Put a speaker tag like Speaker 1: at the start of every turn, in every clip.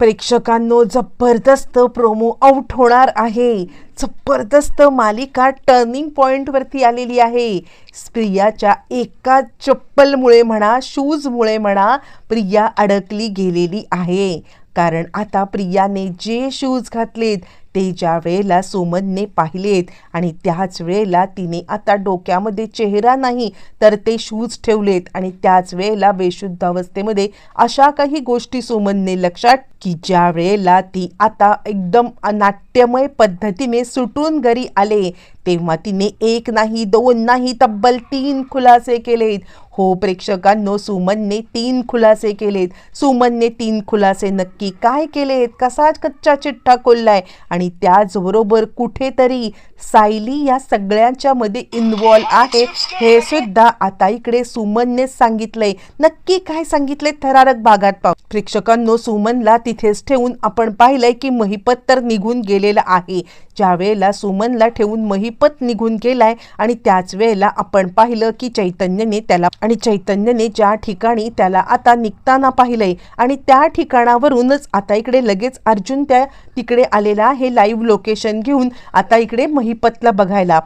Speaker 1: प्रेक्षकांनो जबरदस्त promo out होणार आहे. जबरदस्त मालिका टर्निंग पॉईंटवरती आलेली आहे. प्रियाच्या एका चप्पलमुळे म्हणा शूजमुळे म्हणा प्रिया अडकली गेलेली आहे. कारण आता प्रियाने जे शूज घातलेत ते ज्या वेळेला सुमनने पाहिलेत आणि त्याच वेळेला तिने आता डोक्यामध्ये चेहरा नाही तर ते शूज ठेवलेत आणि त्याच वेळेला बेशुद्ध अवस्थेमध्ये अशा काही गोष्टी सुमनने लक्षात की ज्या वेळेला ती आता एकदम नाट्यमय पद्धतीने सुटून घरी आले तेव्हा तिने एक नाही दोन नाही तब्बल तीन खुलासे केलेत. हो प्रेक्षकांनो सुमनने तीन खुलासे केलेत. सुमनने तीन खुलासे नक्की काय केलेत? कसा कच्चा चिठ्ठा खोललाय? आणि त्याचबरोबर कुठेतरी सायली या सगळ्यांच्या मध्ये इन्वॉल्व आहे हे सुद्धा आता इकडे सुमनने सांगितलंय. नक्की काय सांगितले थरारक भागात पाहू. प्रेक्षकांनो सुमनला तिथेच ठेवून आपण पाहिलंय की महिपत तर निघून गेलेला आहे. ज्या वेळेला सुमनला ठेवून महिपत निघून गेलाय आणि त्याच वेळेला आपण पाहिलं की चैतन्यने त्याला आणि चैतन्यने ज्या ठिकाणी त्याला आता निघताना पाहिलंय आणि त्या ठिकाणावरूनच आता इकडे लगेच अर्जुन त्या तिकडे आलेला आहे लाईव्ह लोकेशन घेऊन. आता इकडे महिपतला बघायला.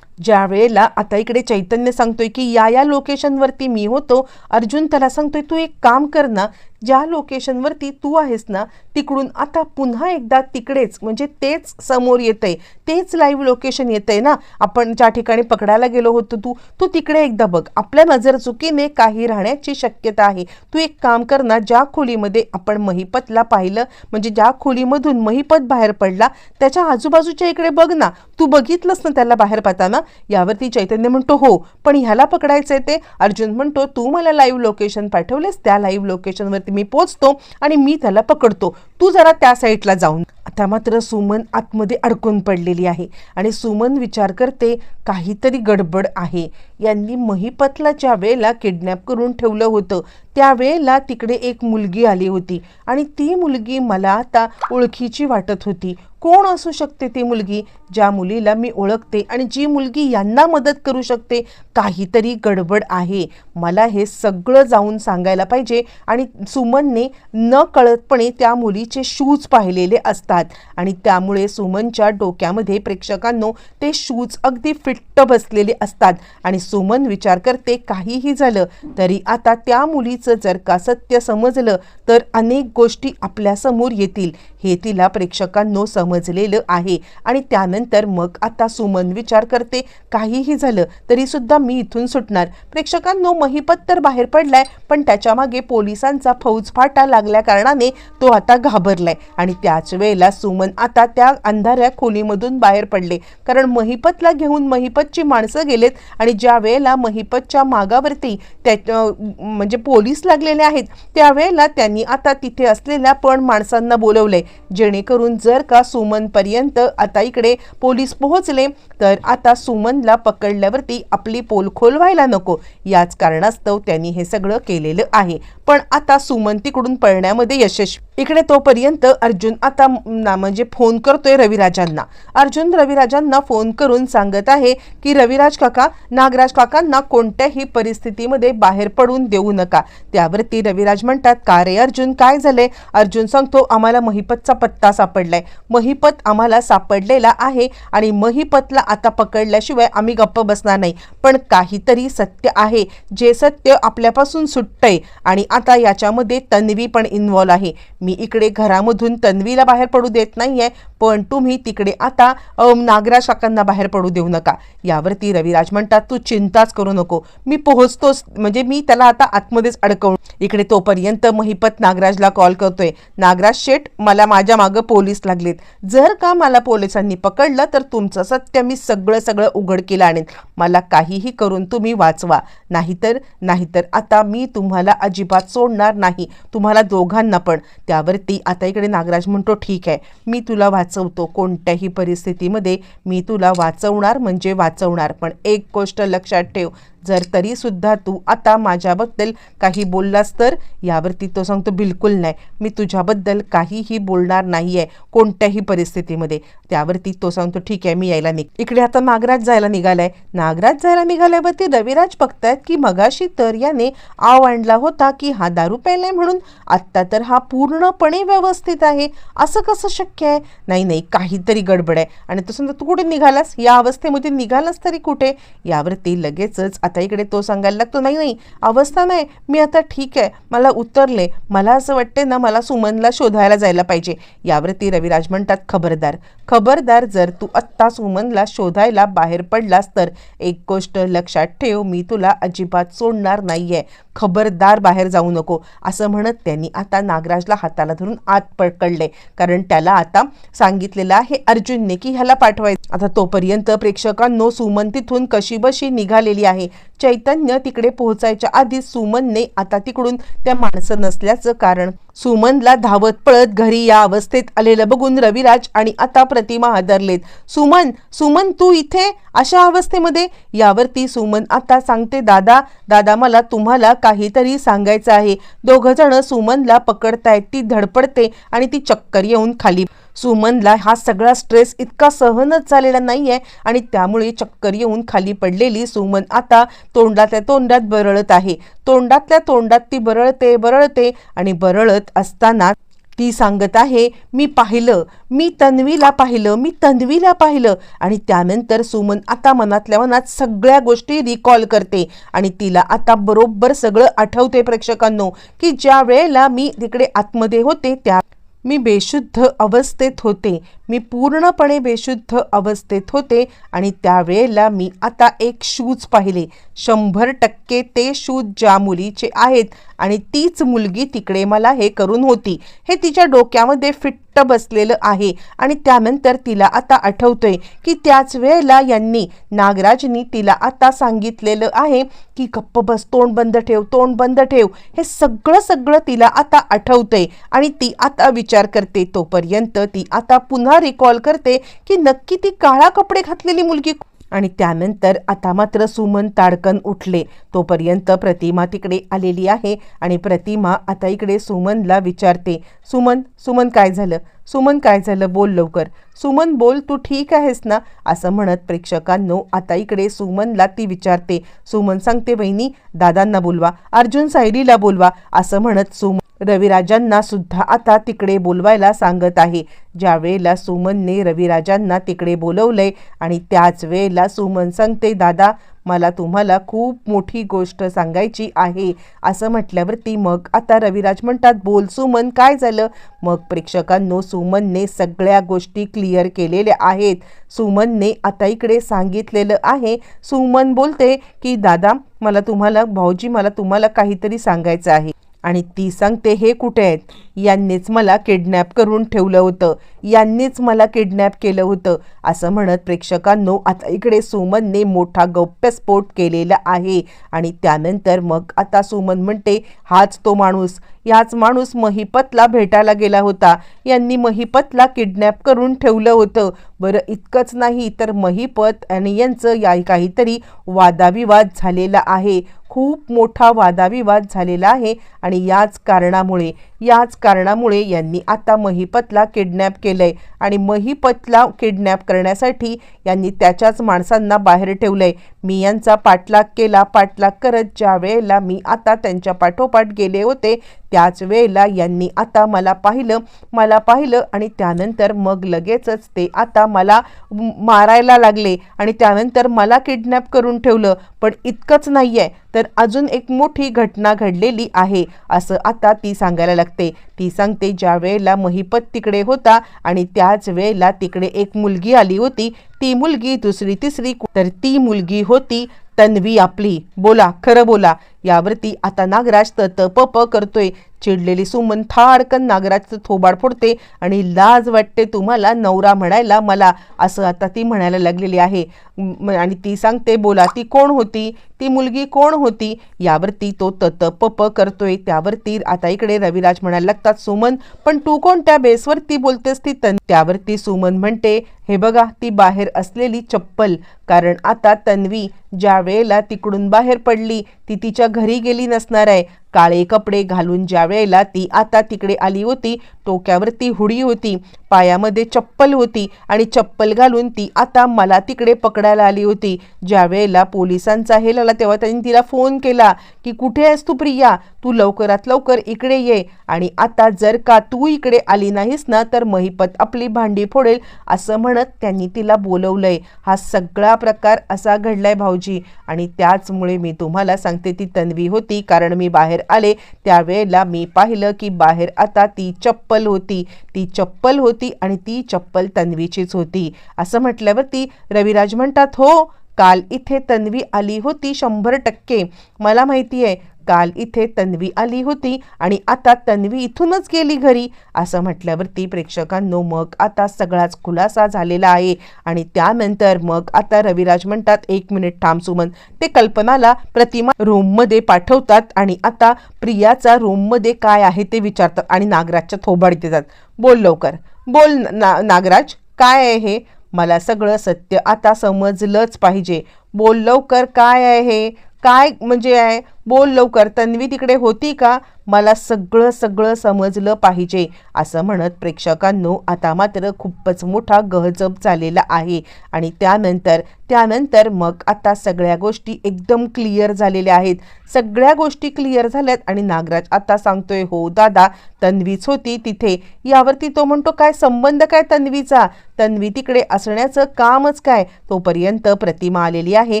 Speaker 1: ज्या वेळेला आता इकडे चैतन्य सांगतोय की या या लोकेशनवरती मी होतो. अर्जुन त्याला सांगतोय तू एक काम कर ना ज्या लोकेशनवरती तू आहेस ना तिकडून आता पुन्हा एकदा तिकडेच म्हणजे तेच समोर येतंय तेच लाईव्ह लोकेशन येतंय ना. आपण ज्या ठिकाणी पकडायला गेलो होतो तू तू तिकडे एकदा बघ. आपल्या नजर चुकीने काही राहण्याची शक्यता आहे. तू एक काम कर ना ज्या खोलीमध्ये आपण महिपतला पाहिलं म्हणजे ज्या खोलीमधून महिपत बाहेर पडला त्याच्या आजूबाजूच्या इकडे बघ ना. तू बघितलंस ना त्याला बाहेर पाहताना यावरती चैतन्य म्हणतो हो. पण ह्याला पकडायचंय ते? अर्जुन म्हणतो तू मला लाईव्ह लोकेशन पाठवलेस त्या लाईव्ह लोकेशनवरती मी पोचतो आणि मी त्याला पकडतो. तू जरा त्या साईडला जाऊन. आता मात्र सुमन आतमध्ये अडकून पडलेली आहे आणि सुमन विचार करते काहीतरी गडबड आहे. यांनी महिपतला ज्या वेळेला किडनॅप करून ठेवलं होतं त्यावेळेला तिकडे एक मुलगी आली होती. आणि ती मुलगी मला आता ओळखीची वाटत होती. कोण असू शकते ती मुलगी? ज्या मुलीला मी ओळखते आणि जी मुलगी यांना मदत करू शकते काहीतरी गडबड आहे. मला हे सगळं जाऊन सांगायला पाहिजे. आणि सुमनने न कळतपणे त्या मुलीचे शूज पाहिलेले असतात. आणि त्यामुळे सुमनच्या डोक्यामध्ये प्रेक्षकांनो ते शूज अगदी फिट्ट बसलेले असतात. आणि सुमन विचार करते काहीही झालं तरी आता त्या मुलीचं जर का सत्य समजलं तर अनेक गोष्टी आपल्यासमोर येतील. हे तिला प्रेक्षकांनो समजलेलं आहे. आणि त्यानंतर मग आता सुमन विचार करते काहीही झालं तरीसुद्धा मी इथून सुटणार. प्रेक्षकांनो महिपत तर बाहेर पडलाय पण त्याच्यामागे पोलिसांचा फौजफाटा लागल्या कारणाने तो आता घाबरलाय. आणि त्याच वेळेला सुमन आता त्या अंधाऱ्या खोलीमधून बाहेर पडले. कारण महिपतला घेऊन महिपतची माणसं गेलेत आणि ज्या वेळेला महिपतच्या मागावरती त्या म्हणजे पोलीस लागलेले आहेत त्यावेळेला त्यांनी आता तिथे असलेल्या पण माणसांना बोलवले. जेणेकरून जर का सुमनपर्यंत आता इकडे पोलीस पोहोचले तर आता सुमनला पकडल्यावरती आपली पोल खोलवायला नको. याच कारणास्तव त्यांनी हे सगळं केलेलं आहे. पण आता सुमन तिकडून पळण्यामध्ये यशस्वी. इकडे तोपर्यंत अर्जुन आता ना म्हणजे फोन करतोय रविराजांना. अर्जुन रविराजांना फोन करून सांगत आहे की रविराज काका नागराज काकांना कोणत्याही परिस्थितीमध्ये बाहेर पडून देऊ नका. त्यावरती रविराज म्हणतात का रे अर्जुन काय झालंय? अर्जुन सांगतो आम्हाला महिपतचा पत्ता सापडलाय. महिपत आम्हाला सापडलेला आहे आणि महिपतला आता पकडल्याशिवाय आम्ही गप्प बसणार नाही. पण काहीतरी सत्य आहे. जे सत्य आपल्यापासून सुटतंय आणि आता याच्यामध्ये तन्वी पण इन्व्हॉल्व आहे. मी इकडे घरामधून तन्वीला बाहेर पडू देत नाहीये पण तुम्ही तिकडे आता नागरा नागराज बाहेर पडू देऊ नका. यावरती रविराज म्हणतात तू चिंताच करू नको. मी पोहोचतोच. म्हणजे मी त्याला आता आतमध्येच अडकवून इकडे तोपर्यंत महिपत नागराजला कॉल करतोय. नागराज शेठ मला माझ्या मागं पोलीस लागलेत. जर का मला पोलिसांनी पकडलं तर तुमचं सत्य मी सगळं सगळं उघडकीला आणेन. मला काहीही करून तुम्ही वाचवा. नाहीतर नाहीतर आता मी तुम्हाला अजिबात सोडणार नाही. तुम्हाला दोघांना पण. त्यावरती आता इकडे नागराज म्हणतो ठीक आहे. मी तुला वाच वाचवतो कोणत्याही परिस्थितीमध्ये मी तुला वाचवणार म्हणजे वाचवणार. पण एक गोष्ट लक्षात ठेव जर तरी सुद्धा तू आता माझ्याबद्दल काही बोललास तर यावरती तो सांगतो बिलकुल नाही. मी तुझ्याबद्दल काहीही बोलणार नाही आहे कोणत्याही परिस्थितीमध्ये. त्यावरती तो सांगतो ठीक आहे मी यायला निघ. इकडे आता नागराज जायला निघालाय. नागराज जायला निघाल्यावरती रविराज बघतायत की मगाशी तर याने आव आणला होता की हा दारू प्यायलाय म्हणून आत्ता तर हा पूर्णपणे व्यवस्थित आहे. असं कसं शक्य आहे? नाही नाही काहीतरी गडबड आहे. आणि तो समजा तू कुठे निघालास? या अवस्थेमध्ये निघालास तरी कुठे? यावरती लगेचच आता इकडे तो सांगायला लागतो नाही नाही अवस्था नाही मी आता ठीक आहे मला उतरले मला असं वाटते ना मला सुमनला शोधायला जायला पाहिजे. यावरती रविराज म्हणतात खबरदार खबरदार जर तू आत्ता सुमनला शोधायला बाहेर पडलास तर एक गोष्ट लक्षात ठेव मी तुला अजिबात सोडणार नाहीये. खबरदार बाहेर जाऊ नको. असं म्हणत त्यांनी आता नागराजला हाताला धरून आत पकडले. कारण त्याला आता सांगितलेलं आहे अर्जुनने की ह्याला पाठवायचं. आता तोपर्यंत प्रेक्षकांनो सुमन तिथून कशीबशी निघालेली आहे. चैतन्य तिकडे पोहोचायच्या आधी सुमनने आता तिकडून त्या माणसं नसल्याचं कारण. सुमनला धावत पळत घरी या अवस्थेत आलेलं बघून रविराज आणि आता प्रतिमा आदरलेत. सुमन सुमन तू इथे? अशा अवस्थेमध्ये? यावरती सुमन आता सांगते दादा दादा मला तुम्हाला काहीतरी सांगायचं आहे. दोघं जण सुमनला पकडतायत ती धडपडते आणि ती चक्कर येऊन खाली सुमनला हा सगळा स्ट्रेस इतका सहनच झालेला नाहीये आणि त्यामुळे चक्कर येऊन खाली पडलेली सुमन आता तोंडातल्या तोंडात बरळत आहे. तोंडातल्या तोंडात ती बरळते बरळते आणि बरळत असताना ती सांगत आहे मी पाहिलं मी तन्वीला पाहिलं मी तन्वीला पाहिलं. आणि त्यानंतर सुमन आता मनातल्या मनात सगळ्या गोष्टी रिकॉल करते आणि तिला आता बरोबर सगळं आठवते प्रेक्षकांनो की ज्या वेळेला मी तिकडे आतमध्ये होते त्या मी बेशुद्ध अवस्थेत होते. मी पूर्णपणे बेशुद्ध अवस्थेत होते आणि त्यावेळेला मी आता एक शूज पाहिले. शंभर टक्के ते शूज ज्या मुलीचे आहेत आणि तीच मुलगी तिकडे मला हे करून होती. हे तिच्या डोक्यामध्ये फिट्ट बसलेलं आहे आणि त्यानंतर तिला आता आठवतोय की त्याच वेळेला यांनी नागराजनी तिला आता सांगितलेलं आहे की गप्प बस तोंड बंद ठेव तोंड बंद ठेव. हे सगळं सगळं तिला आता आठवतंय आणि ती आता विचार करते तोपर्यंत ती आता पुन्हा रिकॉल करते की नक्की ती काळा कपडे घातलेली मुलगी आणि त्यानंतर आता मात्र सुमन ताडकन उठले. तोपर्यंत प्रतिमा तिकडे आलेली आहे आणि प्रतिमा आता इकडे सुमनला विचारते सुमन सुमन काय झालं? सुमन काय झालं? बोल लवकर. सुमन बोल तू ठीक आहेस ना? असं म्हणत प्रेक्षकांनो आता इकडे सुमनला ती विचारते. सुमन सांगते वहिनी दादांना बोलवा अर्जुन सायरीला बोलवा असं म्हणत सुमन रविराजांना सुद्धा आता तिकडे बोलवायला सांगत आहे. ज्या वेळेला सुमनने रविराजांना तिकडे बोलवलंय आणि त्याच वेळेला सुमन सांगते दादा मला तुम्हाला खूप मोठी गोष्ट सांगायची आहे. असं म्हटल्यावरती मग आता रविराज म्हणतात बोल सुमन काय झालं? मग प्रेक्षकांनो सुमनने सगळ्या गोष्टी क्लिअर केलेल्या आहेत. सुमनने आता इकडे सांगितलेलं आहे. सुमन बोलते की दादा मला तुम्हाला भाऊजी मला तुम्हाला काहीतरी सांगायचं आहे. आणि ती सांगते हे कुठे आहेत? यांनीच मला किडनॅप करून ठेवलं होतं. यांनीच मला किडनॅप केलं होतं. असं म्हणत प्रेक्षकांनो आता इकडे सुमनने मोठा गौप्यस्फोट केलेला आहे. आणि त्यानंतर मग आता सुमन म्हणते हाच तो माणूस. याच माणूस महिपतला भेटायला गेला होता. यांनी महिपतला किडनॅप करून ठेवलं होतं. बरं इतकंच नाही तर महिपत आणि यांचं या काहीतरी वादाविवाद झालेला आहे. खूप मोठा वादाविवाद झालेला आहे आणि याच कारणामुळे याच कारणामुळे यांनी आता महिपतला किडनॅप केलंय आणि महिपतला किडनॅप करण्यासाठी यांनी त्याच्याच माणसांना बाहेर ठेवलंय. मी यांचा पाठलाग केला पाठलाग करत ज्या वेळेला मी आता त्यांच्या पाठोपाठ गेले होते त्याच वेळेला यांनी आता मला पाहिलं मला पाहिलं आणि त्यानंतर मग लगेचच ते आता मला मारायला लागले आणि त्यानंतर मला किडनॅप करून ठेवलं. पण इतकंच नाही आहे तर अजून एक मोठी घटना घडलेली आहे असं आता ती सांगायला लागते. ती सांगते ज्या वेळेला महिपत तिकडे होता आणि त्याच वेळेला तिकडे एक मुलगी आली होती ती मुलगी दुसरी तिसरी तर ती मुलगी होती तन्वी आपली. बोला खरं बोला. यावरती आता नागराज तप प करतोय. चिडलेली सुमन थाडकन नागराजचं थोबाड फोडते आणि लाज वाटते तुम्हाला नवरा म्हणायला मला असं आता ती म्हणायला लागलेली आहे. आणि ती सांगते बोला ती कोण होती? ती मुलगी कोण होती? यावरती तो तत पप करतोय. त्यावरती आता इकडे रविराज म्हणायला लागतात सुमन पण तू कोणत्या बेसवरती बोलतेस ती तन त्यावरती सुमन म्हणते हे बघा ती बाहेर असलेली चप्पल. कारण आता तन्वी ज्या वेळेला तिकडून बाहेर पडली ती तिच्या घरी गेली नसणार आहे. काळे कपडे घालून ज्या वेळेला ती आता तिकडे आली होती डोक्यावरती हुडी होती पायामध्ये चप्पल होती आणि चप्पल घालून ती आता मला तिकडे पकडायला आली होती. ज्या वेळेला पोलिसांचा हेल आला तेव्हा त्यांनी तिला फोन केला की कुठे आहेस तू प्रिया? तू लवकरात लवकर इकडे ये. आणि आता जर का तू इकडे आली नाहीस ना तर महिपत आपली भांडी फोडेल असं म्हणत त्यांनी तिला बोलवलंय. हा सगळा प्रकार असा घडलाय भाऊजी. आणि त्याचमुळे मी तुम्हाला सांगते ती तन्वी होती. कारण मी बाहेर आले. त्यावेळेला मी पाहिलं की बाहेर आता ती चप्पल होती. ती चप्पल होती आणि ती चप्पल तन्वीचीच होती. असं म्हटल्यावरती रविराज म्हणतात हो काल इथे तन्वी आली होती शंभर टक्के. मला माहिती आहे काल इथे तन्वी आली होती आणि आता तन्वी इथूनच गेली घरी असं म्हटल्यावरती प्रेक्षकांनो मग आता सगळाच खुलासा झालेला आहे. आणि त्यानंतर मग आता रविराज म्हणतात एक मिनिट थांब सुमन. ते कल्पनाला प्रतिमा रूममध्ये पाठवतात आणि आता प्रियाचा रूममध्ये काय आहे ते विचारतात आणि नागराजच्या थोबाडीत देतात बोल लवकर. बोल ना नागराज. काय आहे हे? मला सगळं सत्य आता समजलंच पाहिजे. बोल लवकर. काय आहे हे? काय म्हणजे आहे? बोल लवकर तन्वी तिकडे होती का? मला सगळं सगळं समजलं पाहिजे असं म्हणत प्रेक्षकांनो आता मात्र खूपच मोठा गहजब झालेला आहे. आणि त्यानंतर त्यानंतर मग आता सगळ्या गोष्टी एकदम क्लिअर झालेल्या आहेत. सगळ्या गोष्टी क्लिअर झाल्यात आणि नागराज आता सांगतोय हो दादा तन्वीच होती तिथे. यावरती तो म्हणतो काय संबंध काय तन्वीचा? तन्वी तिकडे असण्याचं कामच काय? तोपर्यंत प्रतिमा आलेली आहे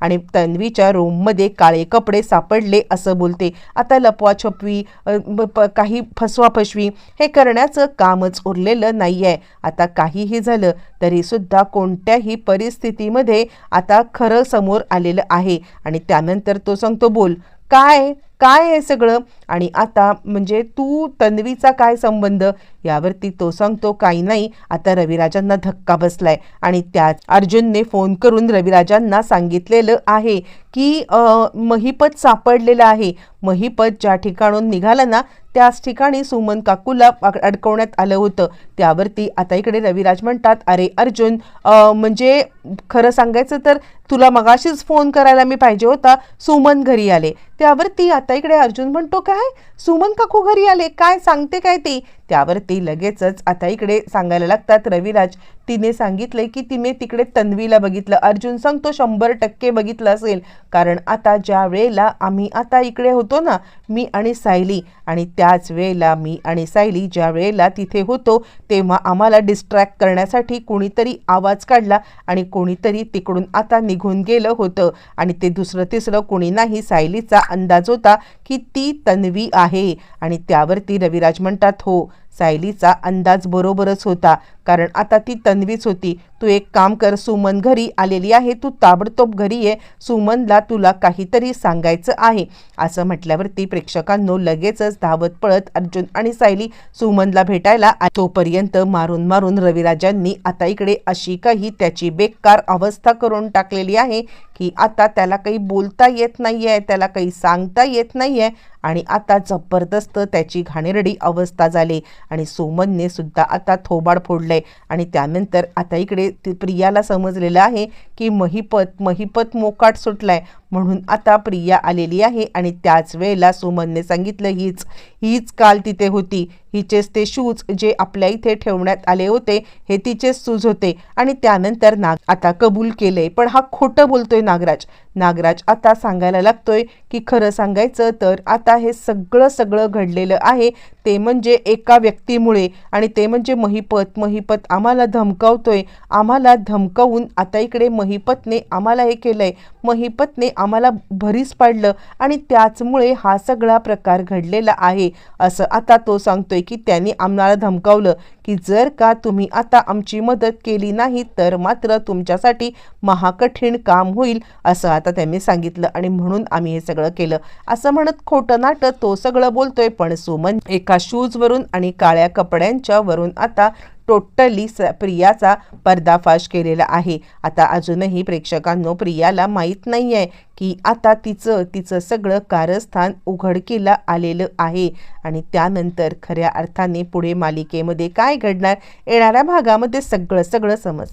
Speaker 1: आणि तन्वीच्या रूममध्ये काळे कपडे सापडले असं बोलते. आता लपवाछपवी प- काही फसवाफसवी हे करण्याचं कामच उरलेलं नाही आहे आता काहीही झालं तरीसुद्धा कोणत्याही परिस्थितीमध्ये आता खरं समोर आलेलं आहे. आणि त्यानंतर तो सांगतो बोल काय? काय आहे सगळं? आणि आता म्हणजे तू तन्वीचा काय संबंध? यावरती तो सांगतो काही नाही आता रविराजांना धक्का बसलाय. आणि त्यात अर्जुनने फोन करून रविराजांना सांगितलेलं आहे की महिपत सापडलेलं आहे. महिपत ज्या ठिकाणून निघालं ना त्याच ठिकाणी सुमन काकूला अडकवण्यात आलं होतं. त्यावरती आता इकडे रविराज म्हणतात अरे अर्जुन म्हणजे खरं सांगायचं तर तुला मगाशीच फोन करायला मी पाहिजे होता. सुमन घरी आले. त्यावरती आता इकडे अर्जुन म्हणतो काय? सुमन काकू घरी आले. काय सांगते काय ती? त्यावरती लगेचच आता इकडे सांगायला लागतात रविराज तिने सांगितलंय की तिने तिकडे तन्वीला बघितलं. अर्जुन सांगतो शंभर टक्के बघितलं असेल. कारण आता ज्या वेळेला आम्ही आता इकडे होतो ना मी आणि सायली आणि त्याच वेळेला मी आणि सायली ज्या वेळेला तिथे होतो तेव्हा आम्हाला डिस्ट्रॅक्ट करण्यासाठी कोणीतरी आवाज काढला आणि कोणीतरी तिकडून आता निघून गेलं होतं. आणि ते दुसरं तिसरं कोणी नाही सायलीचा अंदाज होता की ती तन्वी आहे. आणि त्यावरती रविराज म्हणतात हो सायलीचा अंदाज बरोबरच होता. कारण आता ती तन्वीच होती. तू एक काम कर सुमन घरी आलेली आहे तू ताबडतोब घरी ये. सुमनला तुला काहीतरी सांगायचं आहे. असं म्हटल्यावरती प्रेक्षकांनो लगेचच धावत पळत अर्जुन आणि सायली सुमनला भेटायला तोपर्यंत मारून मारून रविराजांनी आता इकडे अशी काही त्याची बेकार अवस्था करून टाकलेली आहे की आता त्याला काही बोलता येत नाही आहे त्याला काही सांगता येत नाही आहे आणि आता जबरदस्त त्याची घाणेरडी अवस्था झाली. आणि सुमनने सुद्धा आता थोबाड फोडलंय आणि त्यानंतर आता इकडे ते प्रियाला समजलेलं आहे की महिपत महिपत मोकाट सुटलाय. म्हणून आता प्रिया आलेली आहे आणि त्याच वेळेला सुमनने सांगितलं हीच हीच काल तिथे होती. हिचेच ते शूज जे आपल्या इथे ठेवण्यात आले होते हे तिचेच शूज होते. आणि त्यानंतर नाग आता कबूल केले पण हा खोटं बोलतोय नागराज. नागराज आता सांगायला लागतोय की खरं सांगायचं तर आता हे सगळं सगळं घडलेलं आहे. ते म्हणजे एका व्यक्तीमुळे आणि ते म्हणजे महिपत. महिपत आम्हाला धमकावतोय. आम्हाला धमकावून आता इकडे महिपतने आम्हाला हे केलंय. महिपतने आम्हाला भरीस पाडलं आणि त्याचमुळे हा सगळा प्रकार घडलेला आहे. असं आता तो सांगतोय की त्यांनी आम्हाला धमकावलं की जर का तुम्ही आता आमची मदत केली नाही तर मात्र तुमच्यासाठी महाकठीण काम होईल असं आता त्यांनी सांगितलं आणि म्हणून आम्ही हे सगळं केलं. असं म्हणत खोटं नाटक तो सगळं बोलतोय पण सुमन एका शूजवरून आणि काळ्या कपड्यांच्या वरून आता टोटली स प्रियाचा पर्दाफाश केलेला आहे. आता अजूनही प्रेक्षकांनो प्रियाला माहीत नाही आहे की आता तिचं तिचं सगळं कारस्थान उघडकीला आलेलं आहे. आणि त्यानंतर खऱ्या अर्थाने पुढे मालिकेमध्ये काय घडणार येणाऱ्या भागामध्ये सगळं सगळं समज